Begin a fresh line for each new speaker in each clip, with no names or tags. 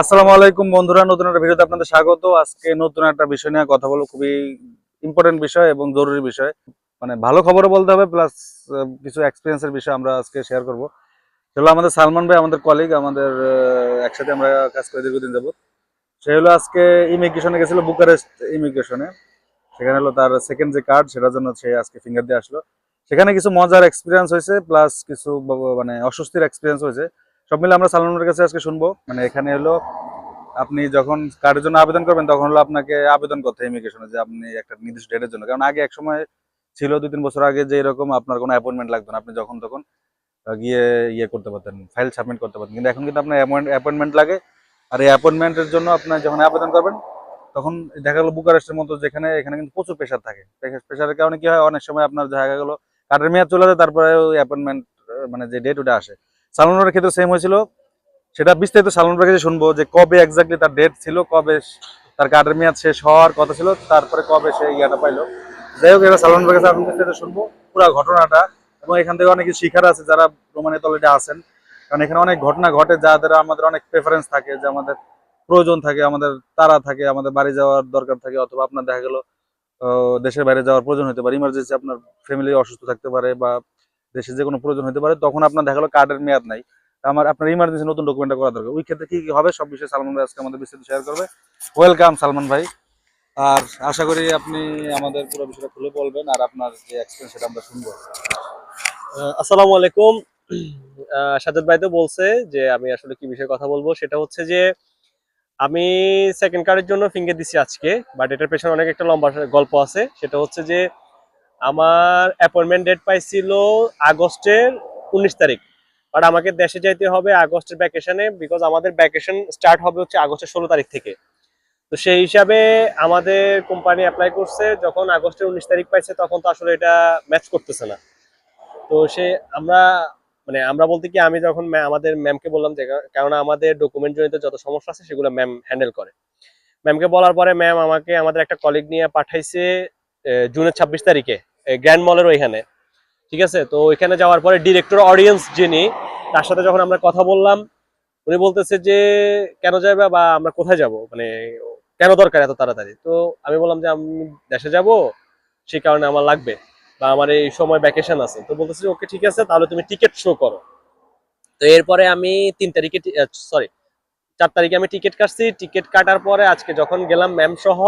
আসসালামু আলাইকুম বন্ধুরা, নতুন একটা ভিডিওতে আপনাদের স্বাগত। আজকে নতুন একটা বিষয় নিয়ে কথা বলব, খুবই ইম্পর্টেন্ট বিষয় এবং জরুরি বিষয়। মানে ভালো খবরও বলতে হবে প্লাস কিছু এক্সপিরিয়েন্সের বিষয় আমরা আজকে শেয়ার করব। সেগুলো আমাদের সালমান ভাই, আমাদের কলিগ আমাদের একসাথে আমরা কাজ করে দীর্ঘদিন যাব সে হলো আজকে ইমিগ্রেশনে গেছিল বুকারেস্ট ইমিগ্রেশনে সেখানে হলো তার সেকেন্ড যে কার্ড সেটার জন্য সে আজকে ফিঙ্গার দিয়ে আসলো। সেখানে কিছু মজার এক্সপিরিয়েন্স হয়েছে প্লাস কিছু মানে অস্বস্তির এক্সপিরিয়েন্স হয়েছে। সব মিলে আমরা সালমানের কাছে আজকে শুনব। মানে এখানে হলো আপনি যখন কার্ডের জন্য আবেদন করবেন, তখন হলো আপনাকে আবেদন করতে ইমিগ্রেশনে যে আপনি একটা নির্দিষ্ট ডেটের জন্য। কারণ আগে এক সময় ছিল, দুই তিন বছর আগে যে এরকম আপনার কোনো অ্যাপয়েন্টমেন্ট লাগতো না। আপনি যখন তখন গিয়ে ইয়ে করতে পারতেন ফাইল সাবমিট করতে পারতেন। কিন্তু এখন কিন্তু আপনার অ্যাপয়েন্টমেন্ট লাগে। আর এই অ্যাপয়েন্টমেন্টের জন্য আপনার যখন আবেদন করবেন, তখন দেখা গেলো বুকারেস্টের মতো যেখানে, এখানে কিন্তু প্রচুর প্রেশার থাকে। প্রেশারের কারণে কি হয়, অনেক সময় আপনার দেখা গেলো কার্ডের মেয়াদ চলে যায়, তারপরে ওই অ্যাপয়েন্টমেন্ট মানে যে ডেট ওটা আসে। সালমানের ক্ষেত্রে সেম হয়েছিল। সেটা বিস্তারিত সালমান ভাইয়ের কাছে শুনব যে কবে এক্স্যাক্টলি তার ডেট ছিল, কবে তার কার্ডের মেয়াদ শেষ হওয়ার কথা ছিল, তারপরে কবে সে ইয়াটা পাইলো। যাই হোক এটা সালমান কাছে এখন বিস্তারিত শুনব পুরো ঘটনাটা এবং এখান থেকে অনেক শিখার আছে যারা রোমানের তলেটে আছেন। কারণ এখানে অনেক ঘটনা ঘটে যাদের আমাদের অনেক প্রেফারেন্স থাকে, যে আমাদের প্রয়োজন থাকে, আমাদের তারা থাকে, আমাদের বাড়ি যাওয়ার দরকার থাকে অথবা আপনার দেখা গেল দেশের বাইরে যাওয়ার প্রয়োজন হতে পারে। ইমার্জেন্সি আপনার ফ্যামিলি অসুস্থ থাকতে পারে বা দেশে যে কোনো প্রয়োজন হতে পারে তখন আপনার দেখা গেলো কার্ডের মেয়াদ নাই। আমার আপনার ইমার্জেন্সি নতুন ডকুমেন্টটা করা দরকার। ওই ক্ষেত্রে কি কি হবে? সব বিষয়ে সালমান ভাই আজকে আমাদের বিস্তারিত শেয়ার করবে। ওয়েলকাম সালমান ভাই। আর আশা করি আপনি আমাদের পুরো বিষয়টা খুলে বলবেন আর আপনার যে এক্সপিরিয়েন্স সেটা আমরা শুনব।
আসসালামু আলাইকুম। আহ, সাজ্জাদ ভাই তো বলছে যে আমি আসলে কি বিষয়ে কথা বলব। সেটা হচ্ছে যে আমি সেকেন্ড কার্ডের জন্য ফিঙ্গার দিছি আজকে বাট এটার পেছনে অনেক একটা লম্বা গল্প আছে। সেটা হচ্ছে যে আমার অ্যাপয়েন্টমেন্ট ডেট পাইছিল আগস্টের উনিশ তারিখ। বাট আমাকে দেশে যাইতে হবে আগস্টের ভ্যাকেশনে বিকজ আমাদের ভ্যাকেশন স্টার্ট হবে হচ্ছে আগস্টের ষোলো তারিখ থেকে। তো সেই হিসাবে আমাদের কোম্পানি অ্যাপ্লাই করছে, যখন আগস্টের উনিশ তারিখ পাইছে তখন তো আসলে এটা ম্যাচ করতেছে না। তো সে আমরা মানে আমরা বলতে কি, আমি যখন আমাদের ম্যামকে বললাম যে কা- কেননা আমাদের ডকুমেন্ট জনিত যত সমস্যা আছে সেগুলো ম্যাম হ্যান্ডেল করে। ম্যামকে বলার পরে ম্যাম আমাকে, আমাদের একটা কলিগ নিয়ে পাঠাইছে জুনের ছাব্বিশ তারিখে গ্র্যান্ড মলের ওইখানে। ঠিক আছে? তো ওইখানে যাওয়ার পরে ডিরেক্টর অডিয়েন্স যিনি, তার সাথে যখন আমরা কথা বললাম, উনি বলতেছে যে, কেন যাবে বা আমরা কোথায় যাব? মানে কেন দরকার এত তাড়াতাড়ি? তো আমি বললাম যে, আমি দেশে যাব সেই কারণে আমার লাগবে বা আমার এই সময় ভ্যাকেশন আছে। তো বলতেছে ওকে, ঠিক আছে, তাহলে তুমি টিকিট শো করো। তো এরপরে আমি তিন তারিখে সরি চার তারিখে আমি টিকিট কাটছি। টিকিট কাটার পরে আজকে যখন গেলাম ম্যাম সহ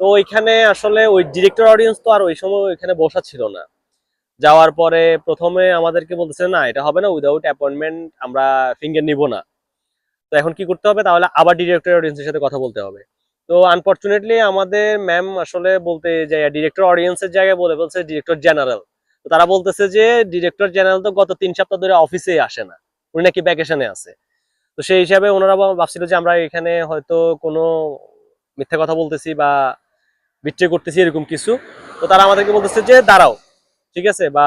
তো ওইখানে আসলে ওই ডিরেক্টর অডিয়েন্স তো আর ওই সময় ওইখানে বসা ছিল না। যাওয়ার পরে প্রথমে আমাদেরকে বলতেছে, না, এটা হবে না উইদাউট অ্যাপয়েন্টমেন্ট আমরা ফিঙ্গার নিব না। তো এখন কি করতে হবে? তাহলে আবার ডিরেক্টর অডিয়েন্সের সাথে কথা বলতে হবে। তো আনফর্চুনেটলি আমাদের ম্যাম আসলে বলতে যে ডিরেক্টর অডিয়েন্সের জায়গায় বলে বলছে ডিরেক্টর জেনারেল তো তারা বলতেছে যে ডিরেক্টর জেনারেল তো গত তিন সপ্তাহ ধরে অফিসে আসে না। উনি নাকি ভ্যাকেশনে আছে। তো সেই হিসাবে ওনারা ভাবছিল যে আমরা এখানে হয়তো কোনো মিথ্যা কথা বলতেছি বা বিট্রে করতেছি এরকম কিছু। তো তারা আমাদেরকে বলতেছে যে, দাঁড়াও, ঠিক আছে, বা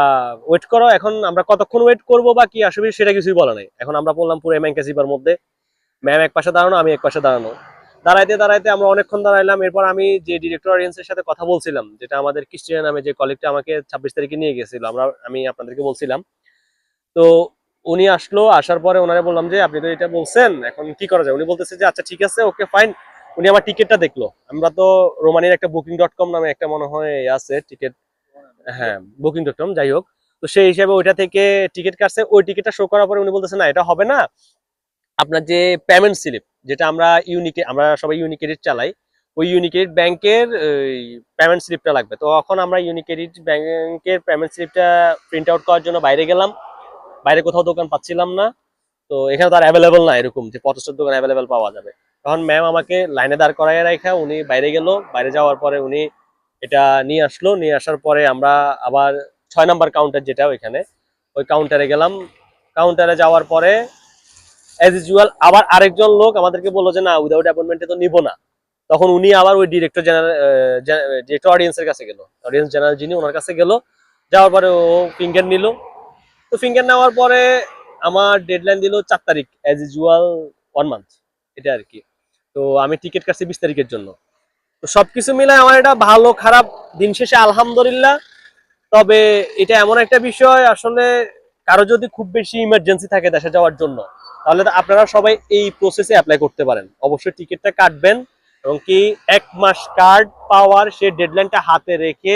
ওয়েট করো, এখন আমরা কতক্ষণ ওয়েট করব বা কি আসবে সেটা কিছুই বলা নাই। এখন আমরা বললাম পুরো ম্যাঙ্কাসিবার মধ্যে ম্যাম এক পাশে দাঁড়ানো, আমি এক পাশে দাঁড়ানো। দাঁড়াইতে দাঁড়াইতে আমরা অনেকক্ষণ দাঁড়াইলাম, এরপর আমি যে ডিরেক্টর অডিয়েন্সের সাথে কথা বলছিলাম, যেটা আমাদের ক্রিস্টিয়ান নামে যে কলিগটা আমাকে ছাব্বিশ তারিখে নিয়ে গেছিল, আমরা, আমি আপনাদেরকে বলছিলাম। তো উনি আসলো, আসার পরে ওনারে বললাম যে, আপনি তো এটা বলছেন, এখন কি করা যায়? উনি বলতেছে যে আচ্ছা ঠিক আছে, ওকে ফাইন উনি আমার টিকিটটা দেখল। আমরা তো রোমানির একটা বুকিং ডট কম নামে একটা মনে হয় আছে টিকিট হ্যাঁ বুকিং ডট কম যাই হোক। তো সেই হিসাবে ওইটা থেকে টিকিট কাটছে। ওই টিকিটটা শো করার পরে উনি বলতেছে, না, এটা হবে না। আপনার যে পেমেন্ট স্লিপ যেটা আমরা ইউনিকে আমরা সবাই ইউনিকেডিট চালাই, ওই ইউনিকেডিট ব্যাংকের পেমেন্ট স্লিপটা লাগবে। তো এখন আমরা ইউনিকেডিট ব্যাংকের পেমেন্ট স্লিপটা প্রিন্ট আউট করার জন্য বাইরে গেলাম। বাইরে কোথাও দোকান পাচ্ছিলাম না। তো এখানে তো আর অ্যাভেলেবল না এরকম যে পটাশের দোকান অ্যাভেলেবেল পাওয়া যাবে। তখন ম্যাম আমাকে লাইনে দাঁড় করাই রাখা উনি বাইরে গেল। বাইরে যাওয়ার পরে উনি এটা নিয়ে আসলো। নিয়ে আসার পরে আমরা আবার ছয় নাম্বার কাউন্টার যেটা ওইখানে, ওই কাউন্টারে গেলাম। কাউন্টারে যাওয়ার পরে অ্যাজ ইউজুয়াল আবার আরেকজন লোক আমাদেরকে বলল যে, না উইদাউট অ্যাপয়েন্টমেন্টে তো নিব না। তখন উনি আবার ওই ডিরেক্টর জেনারেল ডিরেক্টর অডিয়েন্সের কাছে গেল। অডিয়েন্স জেনারেল যিনি, ওনার কাছে গেল। যাওয়ার পরে ও ফিঙ্গার নিল। তো ফিঙ্গার নেওয়ার পরে আমার ডেডলাইন দিল চার তারিখ অ্যাজ ইউজুয়াল ওয়ান মান্থ এটা আর কি। তো আমি টিকিট কাটছি বিশ তারিখের জন্য। তো সবকিছু মিলায় আমার এটা ভালো, খারাপ দিন শেষে আলহামদুলিল্লাহ। তবে এটা এমন একটা বিষয়, আসলে কারও যদি খুব বেশি ইমার্জেন্সি থাকে দেশে যাওয়ার জন্য, তাহলে আপনারা সবাই এই প্রসেসে অ্যাপ্লাই করতে পারেন। অবশ্যই টিকিটটা কাটবেন এবং কি এক মাস কার্ড পাওয়ার সে ডেডলাইনটা হাতে রেখে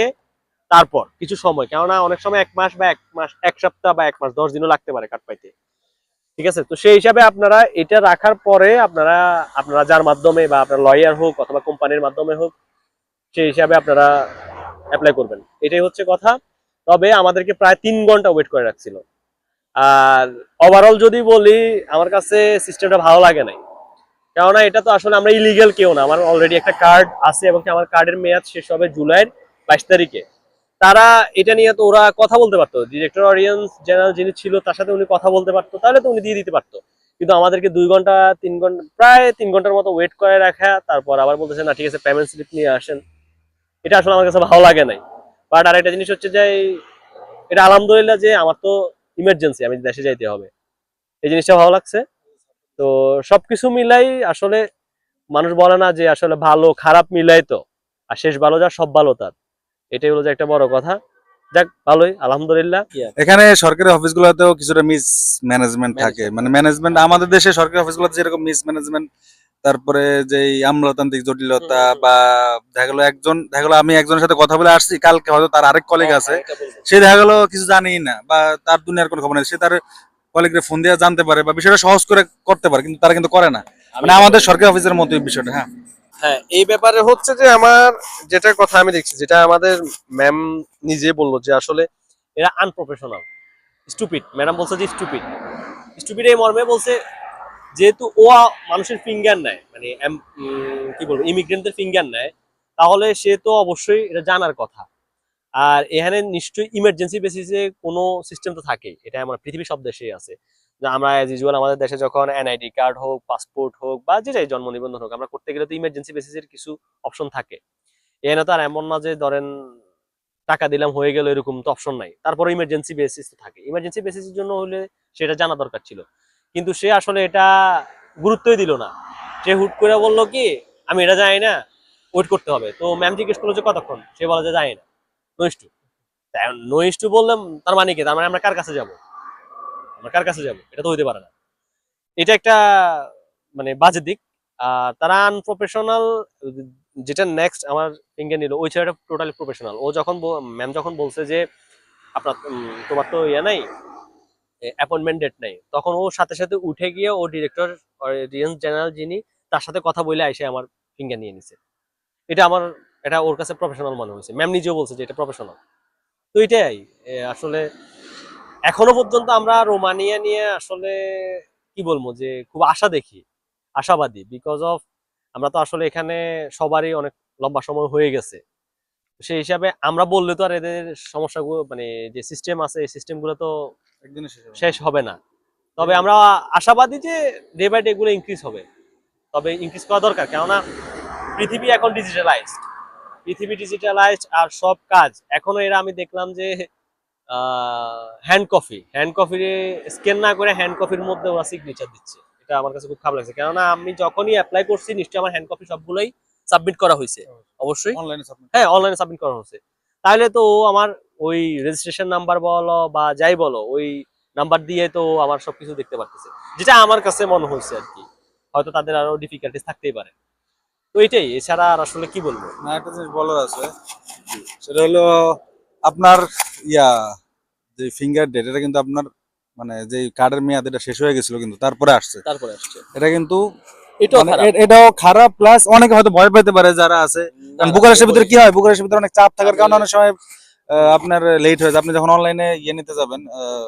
তারপর কিছু সময়, কেননা অনেক সময় এক মাস বা এক মাস, এক সপ্তাহ বা এক মাস, দশ দিনও লাগতে পারে কার্ড পাইতে। ঠিক আছে? তো সেই হিসাবে আপনারা এটা রাখার পরে আপনারা আপনারা যার মাধ্যমে বা আপনার লয়ার হোক অথবা কোম্পানির মাধ্যমে হোক, সেই হিসাবে আপনারা অ্যাপ্লাই করবেন। এটাই হচ্ছে কথা। তবে আমাদেরকে প্রায় তিন ঘণ্টা ওয়েট করে রাখছিল। আর ওভারঅল যদি বলি, আমার কাছে সিস্টেমটা ভালো লাগে নাই। কেননা এটা তো আসলে আমরা ইলিগেল কেউ না। আমার অলরেডি একটা কার্ড আছে এবং আমার কার্ডের মেয়াদ শেষ হবে জুলাইয়ের বাইশ তারিখে। তারা এটা নিয়ে তো ওরা কথা বলতে পারতো। ডিরেক্টর অডিয়েন্স জেনারেল যিনি ছিল, তার সাথে উনি কথা বলতে পারতো, তাহলে তো উনি দিয়ে দিতে পারতো। কিন্তু আমাদেরকে দুই ঘণ্টা, তিন ঘণ্টা, প্রায় তিন ঘণ্টার মতো ওয়েট করে রাখা, তারপর আবার বলতেছে, না, ঠিক আছে পেমেন্ট স্লিপ নিয়ে আসেন। এটা আসলে আমার কাছে ভালো লাগে নাই। বাট আর একটা জিনিস হচ্ছে যে এটা আলহামদুলিল্লাহ যে আমার তো ইমার্জেন্সি আমি দেশে যাইতে হবে। এই জিনিসটা ভালো লাগছে। তো সবকিছু মিলাই আসলে মানুষ বলে না যে আসলে ভালো, খারাপ মিলাই তো। আর শেষ ভালো যা, সব ভালো তার। এটাই হলো যে একটা বড় কথা। যাক ভালোই আলহামদুলিল্লাহ।
এখানে সরকারি অফিসগুলোতেও কিছুটা মিস ম্যানেজমেন্ট থাকে। মানে ম্যানেজমেন্ট আমাদের দেশে সরকারি অফিসগুলোতে যেরকম মিস ম্যানেজমেন্ট তারপরে যে আমলাতান্ত্রিক জটিলতা। বা দেখা গেলো একজন দেখা গেলো আমি একজনের সাথে কথা বলে আসছি কালকে হয়তো তার আরেক কলিগ
হ্যাঁ,
আছে। সে দেখা গেলো কিছু জানেই না বা তার দুনিয়ার কোনো খবর নেই। সে তার কলিগরে ফোন দিয়ে জানতে পারে বা বিষয়টা সহজ করে করতে পারে কিন্তু তারা কিন্তু করে না। মানে আমাদের সরকারি অফিসের মতো এই বিষয়টা হ্যাঁ।
হ্যাঁ। এই ব্যাপারে হচ্ছে যে আমার যেটার কথা আমি দেখছি যেটা আমাদের ম্যাম নিজে বলল যে আসলে এরা আনপ্রফেশনাল স্টুপিড ম্যাডাম বলছে যে স্টুপিড স্টুপিড এই মর্মে বলছে যেহেতু ও মানুষের ফিঙ্গার নেয় মানে কি বলব ইমিগ্রেন্টদের ফিঙ্গার নেয় তাহলে সে তো অবশ্যই এটা জানার কথা। আর এখানে নিশ্চয়ই ইমার্জেন্সি বেসিসে কোনো সিস্টেম তো থাকেই। এটা আমার পৃথিবীর সব দেশেই আছে। যে আমরা অ্যাজ ইউজুয়াল আমাদের দেশে যখন এনআইডি কার্ড হোক পাসপোর্ট হোক বা যেটাই জন্ম নিবন্ধন হোক, আমরা করতে গেলে তো ইমার্জেন্সি বেসিসের কিছু অপশন থাকে। এখানে তো আর এমন না যে ধরেন টাকা দিলাম, হয়ে গেল এরকম তো অপশন নাই। তারপরে ইমার্জেন্সি বেসিস তো থাকে। ইমার্জেন্সি বেসিসের জন্য হলে সেটা জানা দরকার ছিল। কিন্তু সে আসলে এটা গুরুত্বই দিল না। সে হুট করে বলল কি, আমি এটা জানি না ওয়েট করতে হবে। তো ম্যাম জিজ্ঞেস করল যে, কতক্ষণ? সে বলে যে, জানি না। নোইস টু নোইস টু বললাম তার মানে কি? তার মানে আমরা কার কাছে যাব? আমরা কার কাছে যাব? এটা তো হইতে পারে না। এটা একটা মানে বাজে দিক। আর তারা আনপ্রফেশনাল যেটা নেক্সট আমার ফিঙ্গার নিল, ওই ছেলেটা টোটালি প্রফেশনাল ও যখন ম্যাম যখন বলছে যে, আপনার তোমার তো ইয়ে নাই অ্যাপয়েন্টমেন্ট ডেট নাই। তখন ও সাথে সাথে উঠে গিয়ে ও ডিরেক্টর অডিয়েন্স জেনারেল যিনি, তার সাথে কথা বলে এসে আমার ফিঙ্গার নিয়ে নিছে। এটা আমার, এটা ওর কাছে প্রফেশনাল মনে হয়েছে। ম্যাম নিজেও বলছে যে, এটা প্রফেশনাল তো এটাই আসলে এখনও পর্যন্ত আমরা রোমানিয়া নিয়ে আসলে কি বলব যে খুব আশা দেখি আশাবাদী বিকজ অফ আমরা তো আসলে এখানে সবারই অনেক লম্বা সময় হয়ে গেছে। সেই হিসাবে আমরা বললে তো আর এদের সমস্যাগুলো মানে যে সিস্টেম আছে এই সিস্টেমগুলো তো
একদিনে শেষ হবে।
শেষ হবে না। তবে আমরা আশাবাদী যে ডে বাই ডে গুলো ইনক্রিজ হবে। তবে ইনক্রিজ করা দরকার কেননা পৃথিবী এখন ডিজিটালাইজড পৃথিবী ডিজিটালাইজড আর সব কাজ এখনও এরা আমি দেখলাম যে hand copy hand copy scan না করে হ্যান্ড কপির মধ্যে ওরা সিগনেচার দিচ্ছে। এটা আমার কাছে খুব খারাপ লাগছে। কেননা আমি যখনই অ্যাপ্লাই করছি নিশ্চয়ই আমার হ্যান্ড কপি সবগুলোই সাবমিট করা হয়েছে। অবশ্যই।
অনলাইনে সাবমিট
হ্যাঁ অনলাইনে সাবমিট করা হচ্ছে তাহলে তো আমার ওই রেজিস্ট্রেশন নাম্বার বলো বা যাই বলো ওই নাম্বার দিয়ে তো আমার সবকিছু দেখতে পারতেছে। যেটা আমার কাছে মনে হয়েছে আর কি। হয়তো তাদের আরও ডিফিকাল্টিস থাকতেই পারে। তো এটাই এছাড়া আর আসলে কি বলব?
না একটা জিনিস বলার আছে। সেটা হলো আপনার ইয়া যে ফিঙ্গার ডেট এটা কিন্তু আপনার মানে যে কার্ডের মেয়াদ এটা শেষ হয়ে গেছিল কিন্তু তারপরে আসছে।
তারপরে আসছে।
এটা কিন্তু
এটাও
মানে
খারাপ।
প্লাস অনেকে হয়তো ভয় পেতে পারে যারা আছে। কারণ
না,
ভিতরে কি হয়? বুকারেস্টের ভিতরে অনেক চাপ থাকার কারণে অনেক সময় আপনার লেট হয়ে যায়। আপনি যখন অনলাইনে ইয়ে নিতে যাবেন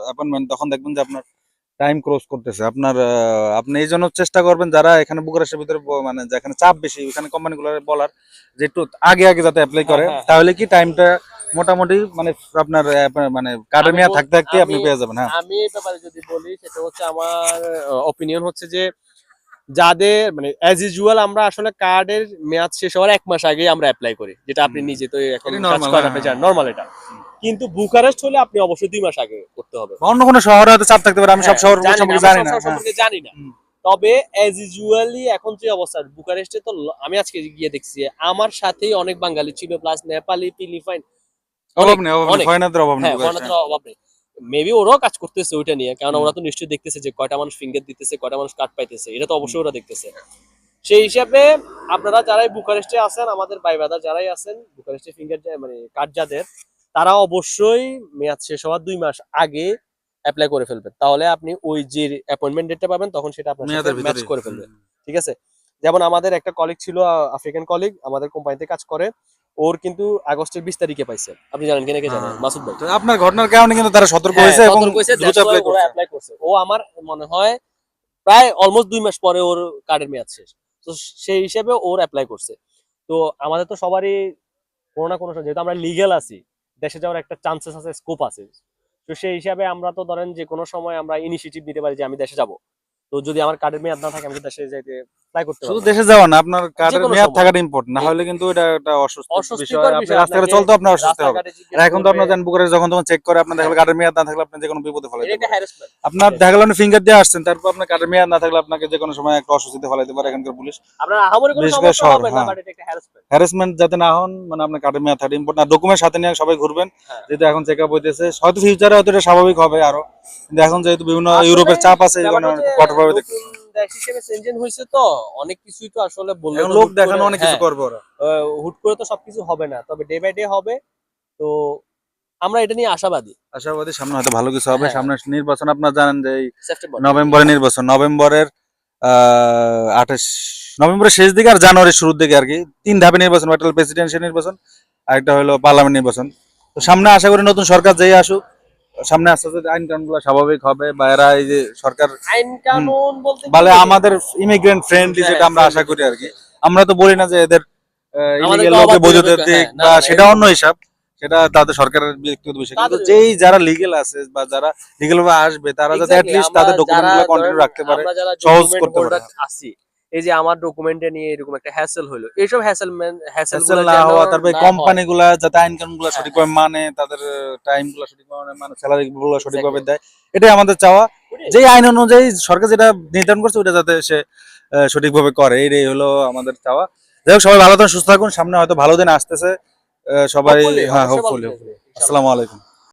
অ্যাপয়েন্টমেন্ট তখন দেখবেন যে আপনার টাইম ক্রস করতেছে। আপনার আপনি এই জন্য চেষ্টা করবেন যারা এখানে বুকারেস্টের ভিতরে মানে যেখানে চাপ বেশি ওখানে কোম্পানিগুলো বলার যে একটু আগে আগে যাতে অ্যাপ্লাই করে
হ্যাঁ, হ্যাঁ,
তাহলে কি টাইমটা মোটামুটি মানে আপনার মানে কার্ডের মেয়াদ থাকতে থাকতে আপনি পেয়ে যাবেন হ্যাঁ।
আমি এই ব্যাপারে যদি বলি সেটা হচ্ছে আমার অপিনিয়ন হচ্ছে যে যাদের মানে অ্যাজ ইউজুয়াল আমরা আসলে কার্ডের মেয়াদ শেষ হওয়ার এক মাস আগেই আমরা অ্যাপ্লাই করি যেটা আপনি নিজে তো এখন কাজ করেন
হ্যাঁ,
আপনি
হ্যাঁ।
জানেন নর্মাল এটা। কিন্তু বুকারেস্ট হলে আপনি অবশ্যই দুই মাস আগে করতে হবে।
অন্য কোনো শহরে হয়তো চাপ থাকতে পারে আমি সব
হ্যাঁ,
শহর সম্পর্কে জানি না হ্যাঁ।
সম্পর্কে জানি না। তবে অ্যাজ ইউজুয়ালি এখন যে অবস্থা বুকারেস্টে তো আমি আজকে গিয়ে দেখছি আমার সাথেই অনেক বাঙালি ছিল প্লাস নেপালি ফিলিপাইন
অভাব নেই অভাব নেই
হ্যাঁ অভাব নেই। মেবি ওরাও কাজ করতেছে ওইটা নিয়ে কারণ ওরা তো নিশ্চয়ই দেখতেছে যে কয়টা মানুষ ফিঙ্গার দিতেছে কয়টা মানুষ কাট পাইতেছে এটা তো অবশ্যই ওরা দেখতেছে। সেই হিসাবে আপনারা যারাই বুকারেস্টে আছেন আমাদের ভাই বাদা যারাই আছেন বুকারেস্টে ফিঙ্গার মানে যাদের তারা অবশ্যই মেয়াদ শেষ হওয়ার দুই মাস আগে অ্যাপ্লাই করে ফেলবেন। তাহলে আপনি ওই যে অ্যাপয়েন্টমেন্ট ডেটটা পাবেন তখন সেটা আপনার ম্যাচ করে ফেলবেন। ঠিক আছে? যেমন আমাদের একটা কলিগ ছিল আফ্রিকান কলিগ আমাদের কোম্পানিতে কাজ করে। ওর কিন্তু আগস্টের বিশ তারিখে পাইছে। আপনি জানেন কিনা কে জানেন। মাসুদ ভাই।
আপনার ঘটনার কারণে কিন্তু তারা সতর্ক হয়েছে
হ্যাঁ,
এবং দ্রুত করছে।
ও আমার মনে হয় প্রায় অলমোস্ট দুই মাস পরে ওর কার্ডের মেয়াদ শেষ। তো সেই হিসেবে ওর অ্যাপ্লাই করছে। তো আমাদের তো সবারই কোনো না কোনো যেহেতু আমরা লিগেল আছি দেশে যাওয়ার একটা চান্সেস আছে স্কোপ আছে। তো সেই হিসাবে আমরা তো ধরেন যে কোনো সময় আমরা ইনিশিয়েটিভ নিতে পারি যে আমি দেশে যাব। তো যদি আমার কার্ডের মেয়াদ না থাকে আমি দেশে যাইতে অ্যাপ্লাই করতে
শুধু দেশে যাওয়া না আপনার কার্ডের মেয়াদ। থাকাটা ইম্পর্টেন্ট না হলে কিন্তু এটা একটা অসুস্থ বিষয়। আপনি রাস্তাঘাটে চলতে আপনার অসুস্থ হবে। এখন তো আপনার জান বুকারে যখন তখন চেক করে আপনার দেখা গেলো কার্ডের মেয়াদ না থাকলে আপনি যে কোনো বিপদে
একটা
আপনার দেখা গেলো আপনি ফিঙ্গার দিয়ে আসছেন তারপর আপনার কার্ডের মেয়াদ না থাকলে আপনাকে যে কোনো সময় একটা অসুস্থিতে ফেলাইতে পারে এখানকার পুলিশ। বিশেষ করে
সমস্যা
শহর,
হবে না
হ্যাঁ।
এটা একটা harassment।
হ্যারাসমেন্ট যাতে না হন মানে আপনার কার্ডের মেয়াদ থাকলে ইম্পর্টেন্ট আর ডকুমেন্ট সাথে নিয়ে সবাই ঘুরবেন
হ্যাঁ।
যেহেতু এখন চেক আপ হইতেছে। হয়তো ফিউচারে হয়তো এটা স্বাভাবিক হবে আরও। কিন্তু এখন যেহেতু বিভিন্ন ইউরোপের চাপ আছে এই
ব্যাপারটা
কারণে
হচ্ছে
কঠোরভাবে দেখতে
দেশ হিসেবে চেঞ্জেন হয়েছে তো অনেক কিছুই তো আসলে বললে।
লোক দেখানো অনেক কিছু
হ্যাঁ,
করবে ওরা।
হুট করে তো সবকিছু হবে না তবে ডে বাই ডে হবে। তো আমরা এটা নিয়ে আশাবাদী।
আশাবাদী সামনে হয়তো ভালো কিছু হবে।
হ্যাঁ।
সামনে নির্বাচন আপনারা জানেন যে নভেম্বরে নির্বাচন। নভেম্বরের আঠাশ নভেম্বরের শেষ দিকে আর জানুয়ারির শুরুর দিকে আর কি। তিন ধাপে নির্বাচন একটা প্রেসিডেন্সিয়াল নির্বাচন আরেকটা হলো পার্লামেন্ট নির্বাচন। তো সামনে আশা করি নতুন সরকার যেই আসুক সামনে আস্তে আস্তে আইন কানুনগুলো স্বাভাবিক হবে বা এরা এই যে সরকার
আইন কানুন বলতে
বলে আমাদের ইমিগ্রেন্ট ফ্রেন্ডলি
হ্যাঁ,
যেটা আমরা আশা করি আর কি। আমরা তো বলি না যে এদের লোকে দিক
হ্যাঁ, না,
বা সেটা অন্য হিসাব। সেটা তাদের সরকারের ব্যক্তিগত বিষয়। কিন্তু যেই যারা লিগেল আছে বা যারা লিগেল ভাবে আসবে তারা যাতে অ্যাটলিস্ট তাদের ডকুমেন্টগুলো
যারা
কন্টিনিউ রাখতে পারে সহজ করতে পারে।
এই যে আমার ডকুমেন্টে নিয়ে এরকম একটা হ্যাসেল হলো এইসব হ্যাসেল হ্যাসেল
না হওয়া তারপরে কোম্পানি গুলা যাতে আইন কানুনগুলা সঠিকভাবে মানে তাদের টাইমগুলা সঠিকভাবে মানে স্যালারি গুলো সঠিকভাবে দেয় এটাই আমাদের চাওয়া। যে আইন অনুযায়ী সরকার যেটা নির্ধারণ করছে ওটা যাতে সে সঠিকভাবে করে এটাই হলো আমাদের চাওয়া। যাই হোক সবাই ভালো থাকুন সুস্থ থাকুন সামনে হয়তো ভালো দিন আসতেছে। সবাই হ্যাঁ হোপফুলি আসসালামু আলাইকুম।